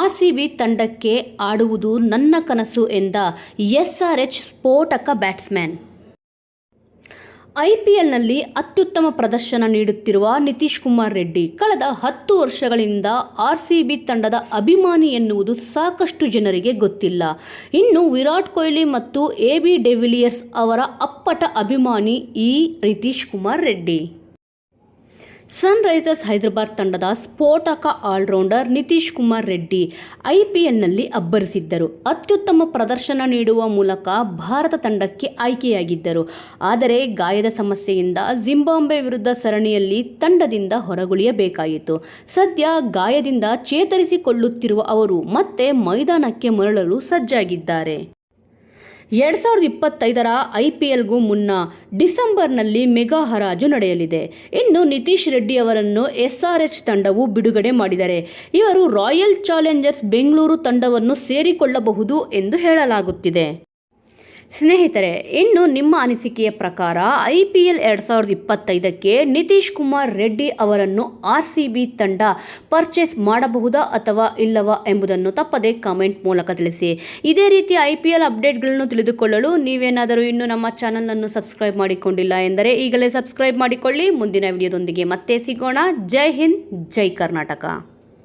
RCB ತಂಡಕ್ಕೆ ಆಡುವುದು ನನ್ನ ಕನಸು ಎಂದ ಎಸ್ಆರ್ಎಚ್ ಸ್ಫೋಟಕ ಬ್ಯಾಟ್ಸ್ಮನ್ ಐಪಿಎಲ್ನಲ್ಲಿ ಅತ್ಯುತ್ತಮ ಪ್ರದರ್ಶನ ನೀಡುತ್ತಿರುವ ನಿತೀಶ್ ಕುಮಾರ್ ರೆಡ್ಡಿ. ಕಳೆದ ಹತ್ತು ವರ್ಷಗಳಿಂದ ಆರ್ಸಿಬಿ ತಂಡದ ಅಭಿಮಾನಿ ಎನ್ನುವುದು ಸಾಕಷ್ಟು ಜನರಿಗೆ ಗೊತ್ತಿಲ್ಲ. ಇನ್ನು ವಿರಾಟ್ ಕೊಹ್ಲಿ ಮತ್ತು ಎ ಬಿ ಡೆವಿಲಿಯರ್ಸ್ ಅವರ ಅಪ್ಪಟ ಅಭಿಮಾನಿ ಈ ನಿತೀಶ್ ಕುಮಾರ್ ರೆಡ್ಡಿ. ಸನ್ರೈಸರ್ಸ್ ಹೈದರಾಬಾದ್ ತಂಡದ ಸ್ಫೋಟಕ ಆಲ್ರೌಂಡರ್ ನಿತೀಶ್ ಕುಮಾರ್ ರೆಡ್ಡಿ ಐಪಿಎಲ್ನಲ್ಲಿ ಅಬ್ಬರಿಸಿದ್ದರು. ಅತ್ಯುತ್ತಮ ಪ್ರದರ್ಶನ ನೀಡುವ ಮೂಲಕ ಭಾರತ ತಂಡಕ್ಕೆ ಆಯ್ಕೆಯಾಗಿದ್ದರು. ಆದರೆ ಗಾಯದ ಸಮಸ್ಯೆಯಿಂದ ಜಿಂಬಾಂಬೆ ವಿರುದ್ಧ ಸರಣಿಯಲ್ಲಿ ತಂಡದಿಂದ ಹೊರಗುಳಿಯಬೇಕಾಯಿತು. ಸದ್ಯ ಗಾಯದಿಂದ ಚೇತರಿಸಿಕೊಳ್ಳುತ್ತಿರುವ ಅವರು ಮತ್ತೆ ಮೈದಾನಕ್ಕೆ ಮರಳಲು ಸಜ್ಜಾಗಿದ್ದಾರೆ. ಎರಡು ಸಾವಿರದ ಇಪ್ಪತ್ತೈದರ ಐ ಪಿ ಎಲ್ಗೂ ಮುನ್ನ ಡಿಸೆಂಬರ್ನಲ್ಲಿ ಮೆಗಾ ಹರಾಜು ನಡೆಯಲಿದೆ. ಇನ್ನು ನಿತೀಶ್ ರೆಡ್ಡಿ ಅವರನ್ನು ಎಸ್ ಆರ್ ಎಚ್ ತಂಡವು ಬಿಡುಗಡೆ ಮಾಡಿದರೆ, ಇವರು ರಾಯಲ್ ಚಾಲೆಂಜರ್ಸ್ ಬೆಂಗಳೂರು ತಂಡವನ್ನು ಸೇರಿಕೊಳ್ಳಬಹುದು ಎಂದು ಹೇಳಲಾಗುತ್ತಿದೆ. ಸ್ನೇಹಿತರೆ, ಇನ್ನು ನಿಮ್ಮ ಅನಿಸಿಕೆಯ ಪ್ರಕಾರ ಐ ಪಿ ಎಲ್ ಎರಡು ಸಾವಿರದ ಇಪ್ಪತ್ತೈದಕ್ಕೆ ನಿತೀಶ್ ಕುಮಾರ್ ರೆಡ್ಡಿ ಅವರನ್ನು ಆರ್ ಸಿ ಬಿ ತಂಡ ಪರ್ಚೇಸ್ ಮಾಡಬಹುದಾ ಅಥವಾ ಇಲ್ಲವಾ ಎಂಬುದನ್ನು ತಪ್ಪದೆ ಕಾಮೆಂಟ್ ಮೂಲಕ ತಿಳಿಸಿ. ಇದೇ ರೀತಿ ಐ ಪಿ ಎಲ್ ಅಪ್ಡೇಟ್ಗಳನ್ನು ತಿಳಿದುಕೊಳ್ಳಲು ನೀವೇನಾದರೂ ಇನ್ನೂ ನಮ್ಮ ಚಾನಲನ್ನು ಸಬ್ಸ್ಕ್ರೈಬ್ ಮಾಡಿಕೊಂಡಿಲ್ಲ ಎಂದರೆ ಈಗಲೇ ಸಬ್ಸ್ಕ್ರೈಬ್ ಮಾಡಿಕೊಳ್ಳಿ. ಮುಂದಿನ ವಿಡಿಯೋದೊಂದಿಗೆ ಮತ್ತೆ ಸಿಗೋಣ. ಜೈ ಹಿಂದ್, ಜೈ ಕರ್ನಾಟಕ.